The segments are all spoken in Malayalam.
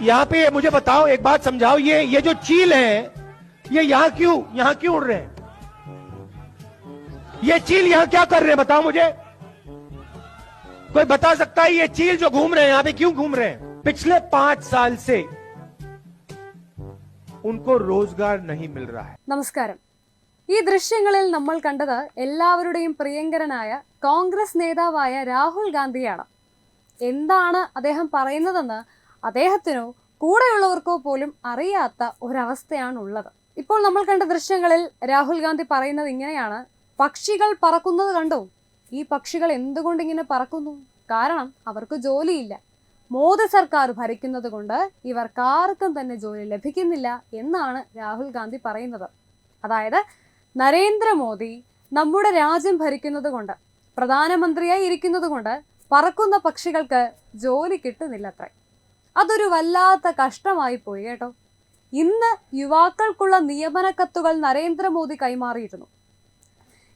यहाँ पे मुझे बताओ एक बात समझाओ ये ये जो चील है ये यहाँ क्यों यहाँ क्यों उड़ रहे हैं ये चील यहाँ क्या कर रहे हैं बताओ मुझे कोई बता सकता है ये चील जो घूम रहे हैं यहाँ पे क्यों घूम रहे हैं पिछले पांच साल से उनको रोजगार नहीं मिल रहा है നമസ്കാരം ഈ ദൃശ്യങ്ങളിൽ നമ്മൾ കണ്ടത് എല്ലാവരുടെയും പ്രിയങ്കരനായ കോൺഗ്രസ് നേതാവായ രാഹുൽ ഗാന്ധിയാണ് എന്താണ് അദ്ദേഹം പറയുന്നതെന്ന് അദ്ദേഹത്തിനോ കൂടെയുള്ളവർക്കോ പോലും അറിയാത്ത ഒരവസ്ഥയാണുള്ളത്. ഇപ്പോൾ നമ്മൾ കണ്ട ദൃശ്യങ്ങളിൽ രാഹുൽ ഗാന്ധി പറയുന്നത് ഇങ്ങനെയാണ്. പക്ഷികൾ പറക്കുന്നത് കണ്ടോ? ഈ പക്ഷികൾ എന്തുകൊണ്ട് ഇങ്ങനെ പറക്കുന്നു? കാരണം അവർക്ക് ജോലിയില്ല. മോദി സർക്കാർ ഭരിക്കുന്നത് കൊണ്ട് ഇവർക്കാർക്കും തന്നെ ജോലി ലഭിക്കുന്നില്ല എന്നാണ് രാഹുൽ ഗാന്ധി പറയുന്നത്. അതായത് നരേന്ദ്രമോദി നമ്മുടെ രാജ്യം ഭരിക്കുന്നത് കൊണ്ട് പ്രധാനമന്ത്രിയായി ഇരിക്കുന്നത് കൊണ്ട് പറക്കുന്ന പക്ഷികൾക്ക് ജോലി കിട്ടുന്നില്ലത്രേ. അതൊരു വല്ലാത്ത കഷ്ടമായി പോയി കേട്ടോ. ഇന്ന് യുവാക്കൾക്കുള്ള നിയമന കത്തുകൾ നരേന്ദ്രമോദി കൈമാറിയിരുന്നു.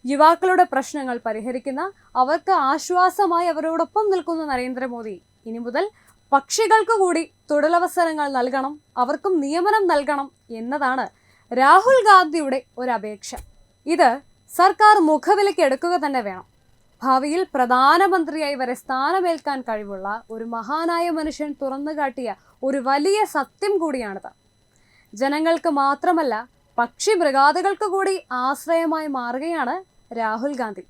യുവാക്കളുടെ പ്രശ്നങ്ങൾ പരിഹരിക്കുന്ന അവർക്ക് ആശ്വാസമായി അവരോടൊപ്പം നിൽക്കുന്ന നരേന്ദ്രമോദി ഇനി മുതൽ പക്ഷികൾക്ക് കൂടി തൊഴിലവസരങ്ങൾ നൽകണം അവർക്കും നിയമനം നൽകണം എന്നതാണ് രാഹുൽ ഗാന്ധിയുടെ ഒരു അപേക്ഷ. ഇത് സർക്കാർ മുഖവിലയ്ക്ക് എടുക്കുക തന്നെ വേണം. ഭാവിയിൽ പ്രധാനമന്ത്രിയായി വരെ സ്ഥാനമേൽക്കാൻ കഴിവുള്ള ഒരു മഹാനായ മനുഷ്യൻ തുറന്നു കാട്ടിയ ഒരു വലിയ സത്യം കൂടിയാണിത്. ജനങ്ങൾക്ക് മാത്രമല്ല പക്ഷി മൃഗാദികൾക്ക് കൂടി ആശ്രയമായി മാറുകയാണ് രാഹുൽ ഗാന്ധി.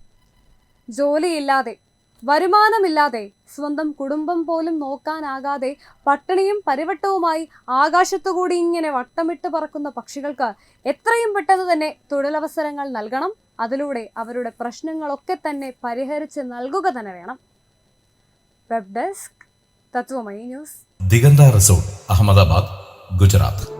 ജോലിയില്ലാതെ വരുമാനമില്ലാതെ സ്വന്തം കുടുംബം പോലും നോക്കാനാകാതെ പട്ടിണിയും പരിവട്ടവുമായി ആകാശത്തുകൂടി ഇങ്ങനെ വട്ടമിട്ട് പറക്കുന്ന പക്ഷികൾക്ക് എത്രയും പെട്ടെന്ന് തന്നെ തൊഴിലവസരങ്ങൾ നൽകണം. അതിലൂടെ അവരുടെ പ്രശ്നങ്ങളൊക്കെ തന്നെ പരിഹരിച്ച് നൽകുക തന്നെ വേണം. Web desk Tatwamayi news. Digantha resort Ahmedabad Gujarat.